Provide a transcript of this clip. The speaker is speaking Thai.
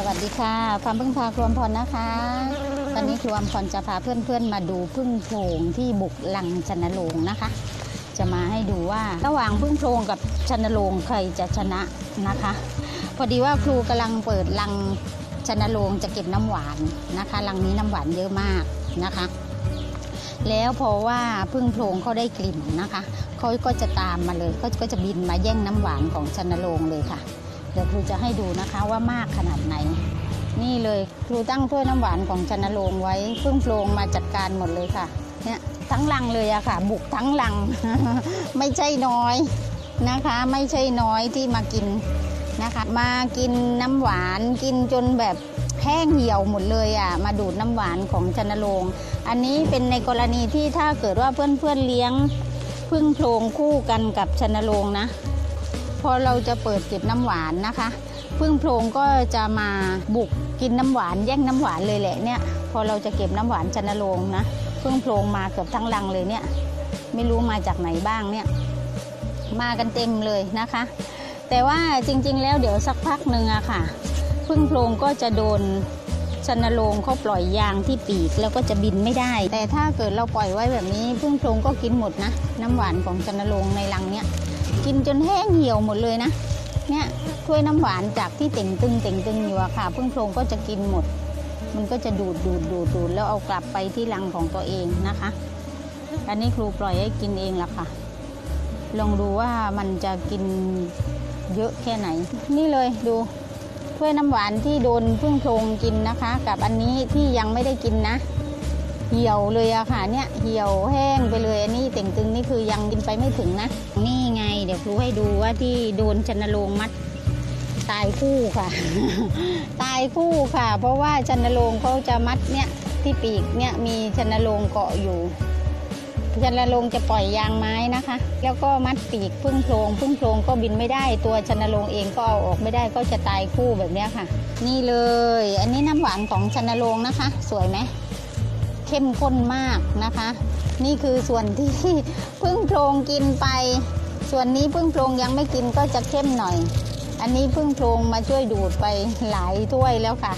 สวัสดีค่ะความพึ่งพาครวมพรนะคะ ตอนนี้ครวมพรจะพาเพื่อนๆมาดูพึ่งโพรงที่บุกลังชนโลงนะคะ จะมาให้ดูว่าระหว่างพึ่งโพรงกับชนโลงใครจะชนะนะคะ พอดีว่าครูกำลังเปิดลังชนโลงจะเก็บน้ำหวานนะคะลังนี้น้ำหวานเยอะมากนะคะ แล้วเพราะว่าพึ่งโพรงเขาได้กลิ่นนะคะเขาก็จะตามมาเลยเขาก็จะบินมาแย่งน้ำหวานของชนโลงเลยค่ะ เดี๋ยวครูจะให้ดูนะคะว่ามากขนาดไหน นี่เลยครูตั้งถ้วยน้ำหวานของชนโรงไว้พึ่งโรงมาจัดการหมดเลยค่ะเนี่ยทั้งลังเลยอะค่ะ บุกทั้งลัง ไม่ใช่น้อยนะคะ ไม่ใช่น้อยที่มากินนะคะ มากินน้ำหวานกินจนแบบแห้งเหี่ยวหมดเลยอะมาดูดน้ำหวานของชนโรงอันนี้เป็นในกรณีที่ถ้าเกิดว่าเพื่อนๆเลี้ยงพึ่งโพรงคู่กันกับชนโรงนะ พอเราจะเปิดเก็บน้ำหวานนะคะพึ่งโพรงก็จะมาบุกกินน้ำหวานแย่งน้ำหวานเลยแหละเนี่ยพอเราจะเก็บน้ำหวานชนโรงนะพึ่งโพรงมาเกือบทั้งรังเลยเนี่ยไม่รู้มาจากไหนบ้างเนี่ยมากันเต็มเลยนะคะ แต่ว่าจริงๆแล้วเดี๋ยวสักพักหนึ่งอะค่ะพึ่งโพรงก็จะโดนชนโรงเขาปล่อยยางที่ปีกแล้วก็จะบินไม่ได้ แต่ถ้าเกิดเราปล่อยไว้แบบนี้พึ่งโพรงก็กินหมดนะ น้ำหวานของชนโรงในรังเนี่ย กินจนแห้งเหี่ยวหมดเลยนะ เนี่ยถ้วยน้ำหวานจากที่เต่งตึงเต่งตึงอยู่อะค่ะพึ่งโพรงก็จะกินหมด มันก็จะดูดดูดดูดดูดแล้วเอากลับไปที่รังของตัวเองนะคะ อันนี้ครูปล่อยให้กินเองละค่ะ ลองดูว่ามันจะกินเยอะแค่ไหน นี่เลยดูถ้วยน้ำหวานที่โดนพึ่งโพรงกินนะคะ กับอันนี้ที่ยังไม่ได้กินนะ เหี่ยวเลยอะค่ะเนี่ยเหี่ยวแห้งไปเลยอันนี้เต่งตึงนี่คือยังกินไปไม่ถึงนะ นี่ไง เดี๋ยวครูให้ดูว่าที่โดนชนโรงมัดตายคู่ค่ะ ตายคู่ค่ะ เพราะว่าชนโรงเขาจะมัดเนี่ยที่ปีกเนี่ยมีชนโรงเกาะอยู่ชนโรงจะปล่อยยางไม้นะคะ แล้วก็มัดปีกพึ่งโพรงพึ่งโพรงก็บินไม่ได้ตัวชนโรงเองก็เอาออกไม่ได้ก็จะตายคู่แบบนี้ค่ะ นี่เลย อันนี้น้ำหวานของชนโรงนะคะ สวยไหม เข้มข้นมากนะคะ นี่คือส่วนที่พึ่งโพรงกินไป ส่วนนี้พึ่งโพรงยังไม่กินก็จะเข้มหน่อย อันนี้พึ่งโพรงมาช่วยดูดไปหลายถ้วยแล้วค่ะ